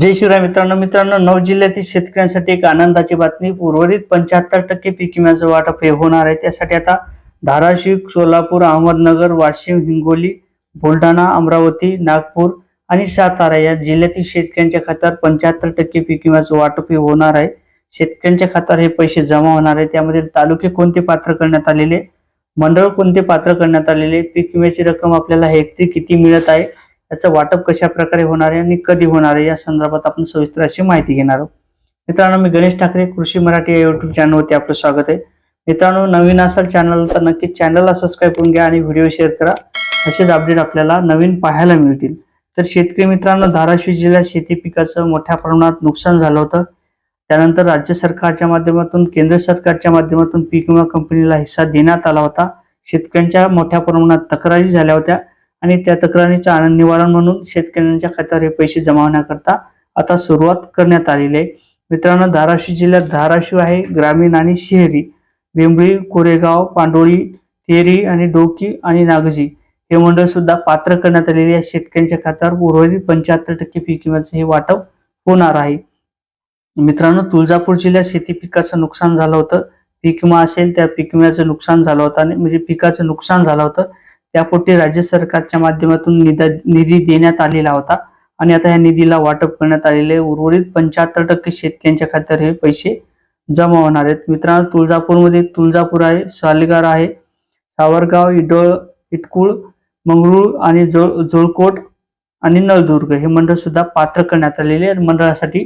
जय शिवराय मित्रांनो मित्रांनो नऊ जिल्ह्यातील शेतकऱ्यांसाठी एक आनंदाची बातमी. उर्वरित पंच्याहत्तर टक्के पीक विम्याचं वाटप हे होणार आहे. त्यासाठी आता धाराशिव सोलापूर अहमदनगर वाशिम हिंगोली बुलढाणा अमरावती नागपूर आणि सातारा या जिल्ह्यातील शेतकऱ्यांच्या खात्यावर पंच्याहत्तर टक्के पीक विम्याचं वाटप हे होणार आहे. शेतकऱ्यांच्या खात्यावर हे पैसे जमा होणार आहे. त्यामध्ये तालुके कोणते पात्र करण्यात आलेले? मंडळ कोणते पात्र करण्यात आलेले? पीक विम्याची रक्कम आपल्याला हेक्टरी किती मिळत आहे? याचं वाटप कशा प्रकारे होणार आहे आणि कधी होणार आहे या संदर्भात आपण सविस्तर अशी माहिती घेणार आहोत. मित्रांनो मी गणेश ठाकरे कृषी मराठी या युट्यूब चॅनलवरती आपलं स्वागत आहे. मित्रांनो नवीन असाल चॅनल तर नक्की चॅनलला सबस्क्राईब करून घ्या आणि व्हिडिओ शेअर करा. असेच अपडेट आपल्याला नवीन पाहायला मिळतील. तर शेतकरी मित्रांनो धाराशिव जिल्ह्यात शेती पिकाचं मोठ्या प्रमाणात नुकसान झालं होतं. त्यानंतर राज्य सरकारच्या माध्यमातून केंद्र सरकारच्या माध्यमातून पीक विमा कंपनीला हिस्सा देण्यात आला होता. शेतकऱ्यांच्या मोठ्या प्रमाणात तक्रारी झाल्या होत्या. आणि त्या तक्रारीचं आनंद निवारण म्हणून शेतकऱ्यांच्या खात्यावर हे पैसे जमा होण्याकरता आता सुरुवात करण्यात आलेली आहे. मित्रांनो धाराशिव जिल्ह्यात धाराशिव आहे ग्रामीण आणि शहरी. बेंबळी कोरेगाव पांडोळी तेरी आणि डोकी आणि नागजी हे मंडळ सुद्धा पात्र करण्यात आलेले या शेतकऱ्यांच्या खात्यावर उर्वरित पंच्याहत्तर टक्के पीक विम्याचं हे वाटप होणार आहे. मित्रांनो तुळजापूर जिल्ह्यात शेती पिकाचं नुकसान झालं होतं. पीक विमा असेल त्या पीक विम्याचं नुकसान झालं होतं आणि म्हणजे पिकाचं नुकसान झालं होतं. त्यापोटी राज्य सरकारच्या माध्यमातून निधी देण्यात आलेला होता. आणि आता या निधीला वाटप करण्यात आलेले उर्वरित पंच्याहत्तर टक्के शेतकऱ्यांच्या खात्यावर हे पैसे जमा होणार आहेत. मित्रांनो तुळजापूरमध्ये तुळजापूर आहे सालेगार आहे सावरगाव इडोळ इटकुळ मंगरूळ आणि जोळ जोळकोट आणि नळदुर्ग हे मंडळ सुद्धा पात्र करण्यात आलेले आहे मंडळासाठी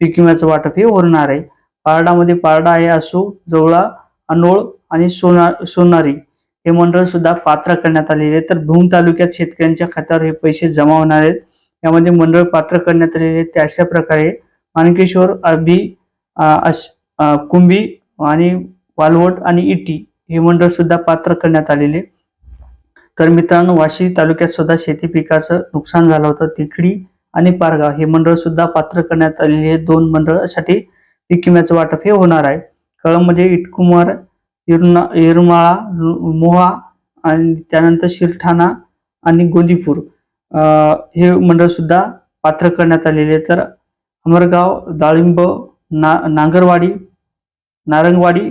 पीक विम्याचं वाटप हे होणार आहे. पारडामध्ये पारडा आहे असू जवळा अनोळ आणि सोना सोनारी हे मंडळ सुद्धा पात्र करण्यात आलेले आहे तर भूम तालुक्यात शेतकऱ्यांच्या खात्यावर हे पैसे जमा होणार आहेत. यामध्ये मंडळ पात्र करण्यात आलेले ते अशा प्रकारे मानकेश्वर अरबी अश- कुंभी आणि वालवट आणि इटी हे मंडळ सुद्धा पात्र करण्यात आलेले तर मित्रांनो वाशी तालुक्यात सुद्धा शेती पिकाचं नुकसान झालं होतं. तिकडी आणि पारगाव हे मंडळ सुद्धा पात्र करण्यात आलेले दोन मंडळासाठी पीक विम्याचं वाटप हे होणार आहे. कळममध्ये म्हणजे इटकुमार इरुना येरमाळा मोहा आणि त्यानंतर शिरठाणा आणि गोदीपूर. हे मंडळ सुद्धा पात्र करण्यात आलेले तर अमरगाव दाळिंब ना नांगरवाडी नारंगवाडी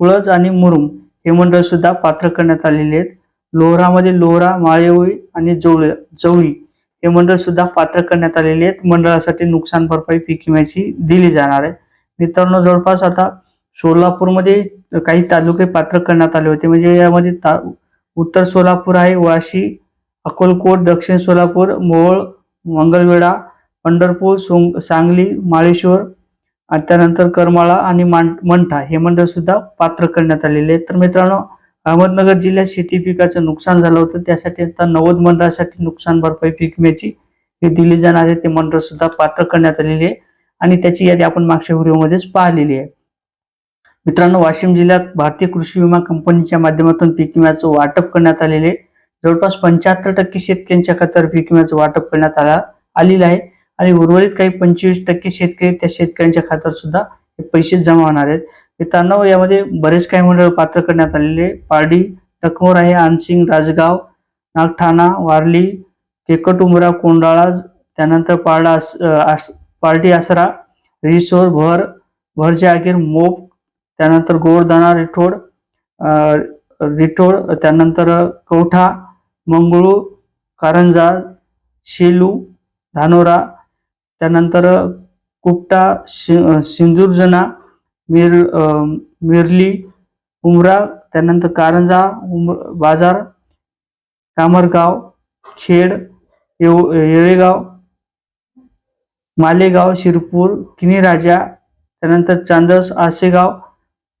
कुळज आणि मुरुम हे मंडळ सुद्धा पात्र करण्यात आलेले आहेत. लोहरामध्ये लोहरा माळेवळी आणि जवळ जवळी हे मंडळ सुद्धा पात्र करण्यात आलेले आहेत. मंडळासाठी नुकसान भरपाई पीक विम्याची दिली जाणार आहे. मित्रांनो जवळपास आता सोलापूरमध्ये काही तालुके पात्र करण्यात आले होते. म्हणजे यामध्ये ता उत्तर सोलापूर आहे वाशी अकोलकोट दक्षिण सोलापूर मोहोळ मंगळवेढा पंढरपूर सोंग सांगली माळेश्वर आणि त्यानंतर करमाळा आणि मान मंठा हे मंडळ सुद्धा पात्र करण्यात आलेले आहेत. तर मित्रांनो अहमदनगर जिल्ह्यात शेती पिकाचं नुकसान झालं होतं. त्यासाठी आता नव्वद मंडळासाठी नुकसान भरपाई पीक विम्याची हे दिली जाणार आहे. ते मंडळ सुद्धा पात्र करण्यात आलेले आहे. आणि त्याची यादी आपण मागच्या व्हिडिओमध्येच पाहिलेली आहे. मित्रांनो वाशिम जिल्ह्यात भारतीय कृषी विमा कंपनीच्या माध्यमातून पीक विम्याचं वाटप करण्यात आलेले जवळपास पंच्याहत्तर टक्के शेतकऱ्यांच्या खात्यावर पीक विम्याचं वाटप करण्यात आला आलेलं आहे. आणि उर्वरित काही पंचवीस टक्के शेतकरी त्या शेतकऱ्यांच्या खात्यावर सुद्धा हे पैसे जमा होणार आहेत. मित्रांनो यामध्ये बरेच काही मंडळ पात्र करण्यात आलेले पारडी टकमोर आहे आनसिंग राजगाव नागठाणा वारली केकटुमरा कोंडाळा त्यानंतर पारडा आस- आस- पार्टी आसरा रिसोर भर भर आगीर मोप त्यानंतर गोरदाना रिठोड रिठोड त्यानंतर कवठा मंगळू कारंजा शेलू धानोरा त्यानंतर कुपटा शि सिंदूरजना मिर मिरली उमरा त्यानंतर कारंजा उम बाजार कामरगाव खेड येव येळेगाव मालेगाव शिरपूर किनीराजा त्यानंतर चांदस आसेगाव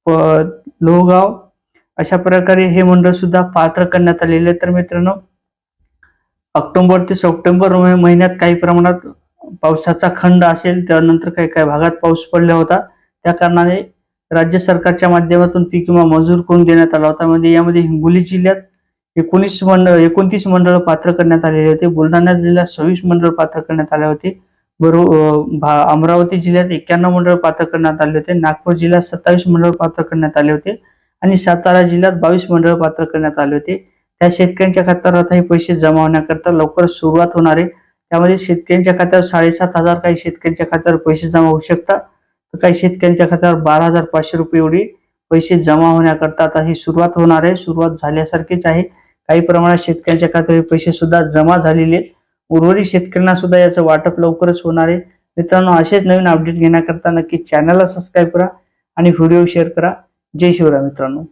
लोहगाव. अशा प्रकारे हे मंडळ सुद्धा पात्र करण्यात आलेले तर मित्रांनो ऑक्टोबर ते सप्टेंबर महिन्यात काही प्रमाणात पावसाचा खंड असेल त्यानंतर काही काही भागात पाऊस पडला होता. त्या कारणाने राज्य सरकारच्या माध्यमातून पीक विमा मंजूर करून देण्यात आला होता. म्हणजे यामध्ये हिंगोली जिल्ह्यात एकोणीस मंडळ एकोणतीस मंडळ पात्र करण्यात आलेले होते. बुलढाणा जिल्ह्यात सव्वीस मंडळ पात्र करण्यात आले होते. बरोबर भा- अमरावती जिल्ह्यात एक्क्याण्णव मंडळ पात्र करण्यात आले होते. नागपूर जिल्ह्यात सत्तावीस मंडळ पात्र करण्यात आले होते. आणि सातारा जिल्ह्यात बावीस मंडळ पात्र करण्यात आले होते. त्या शेतकऱ्यांच्या खात्यावर आता हे पैसे जमा होण्याकरता लवकर सुरुवात होणार आहे. त्यामध्ये शेतकऱ्यांच्या खात्यावर साडेसात हजार काही शेतकऱ्यांच्या खात्यावर पैसे जमा होऊ शकतात. तर काही शेतकऱ्यांच्या खात्यावर बारा हजार पाचशे रुपये एवढी पैसे जमा होण्याकरता आता ही सुरुवात होणार आहे. सुरुवात झाल्यासारखीच आहे. काही प्रमाणात शेतकऱ्यांच्या खात्यावर पैसे सुद्धा जमा झालेले आहेत. उर्वरित शेतकऱ्यांना सुद्धा याचं वाटप लवकरच होणार आहे. मित्रांनो असेच नवीन अपडेट घेण्याकरता नक्की चॅनलला सबस्क्राईब करा आणि व्हिडिओ शेअर करा. जय शिवराय मित्रांनो.